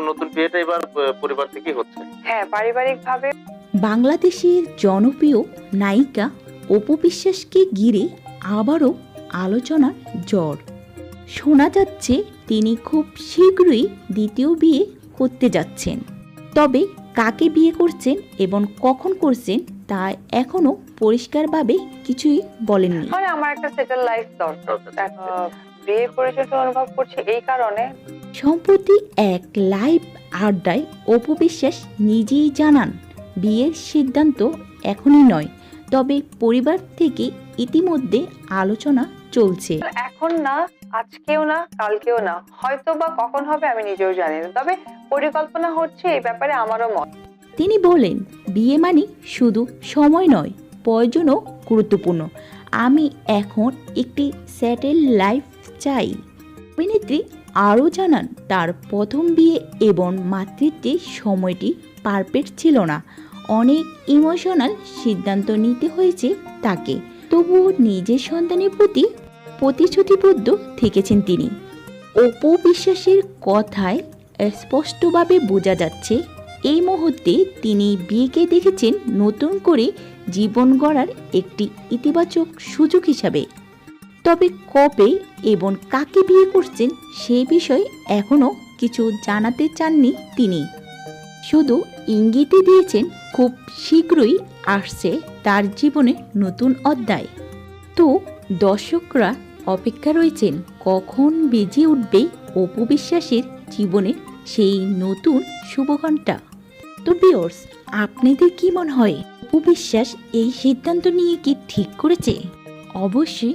নতুন বিয়েটা এবার পরিবার থেকেই হচ্ছে। হ্যাঁ পারিবারিক ভাবে বাংলাদেশের জনপ্রিয় নায়িকা অপু বিশ্বাসকে ঘিরে আবারও আলোচনার জ্বর। শোনা যাচ্ছে তিনি খুব শীঘ্রই দ্বিতীয় বিয়ে করতে যাচ্ছেন। তবে কাকে বিয়ে করছেন এবং কখন করছেন তা এখনও পরিষ্কারভাবে কিছুই বলেননি। মানে আমার একটা সেটেল লাইফ দরকার। বিয়ে পরিচয়টা অনুভব করছি এই কারণে। সম্প্রতি এক লাইভ আড্ডায় অপু বিশ্বাস নিজেই জানান বিয়ের সিদ্ধান্ত এখনই নয় তবে পরিবার থেকে ইতিমধ্যে আলোচনা চলছে। এখন না আজকেও না কালকেও না। হয়তো বা কখন হবে আমি নিজেও জানি না তবে পরিকল্পনা হচ্ছে এই ব্যাপারে আমারও মত। তিনি বলেন বিয়ে মানে শুধু সময় নয় প্রয়োজনও গুরুত্বপূর্ণ। আমি এখন একটি স্যাটেল লাইফ চাই। অভিনেত্রী আরও জানান, তার প্রথম বিয়ে এবং মাতৃত্বের সময়টি পারফেক্ট ছিল না। অনেক ইমোশনাল সিদ্ধান্ত নিতে হয়েছে তাকে। তবুও নিজের সন্তানের প্রতি প্রতিশ্রুতিবদ্ধ থেকেছেন তিনি। অপু বিশ্বাসের কথায় স্পষ্টভাবে বোঝা যাচ্ছে, এই মুহূর্তে তিনি বিয়েকে দেখেছেন নতুন করে জীবন গড়ার একটি ইতিবাচক সুযোগ হিসাবে। তবে কবে এবং কাকে বিয়ে করছেন সেই বিষয়ে এখনও কিছু জানাতে চাননি তিনি। শুধু ইঙ্গিতে দিয়েছেন খুব শীঘ্রই আসছে তার জীবনে নতুন অধ্যায়। তো দর্শকরা অপেক্ষা রয়েছেন কখন বেজে উঠবে অপু বিশ্বাসের জীবনে সেই নতুন শুভঘণ্টা। তো বিয়র্স আপনাদের কি মনে হয়? অপু বিশ্বাস এই সিদ্ধান্ত নিয়ে কি ঠিক করেছে? অবশ্যই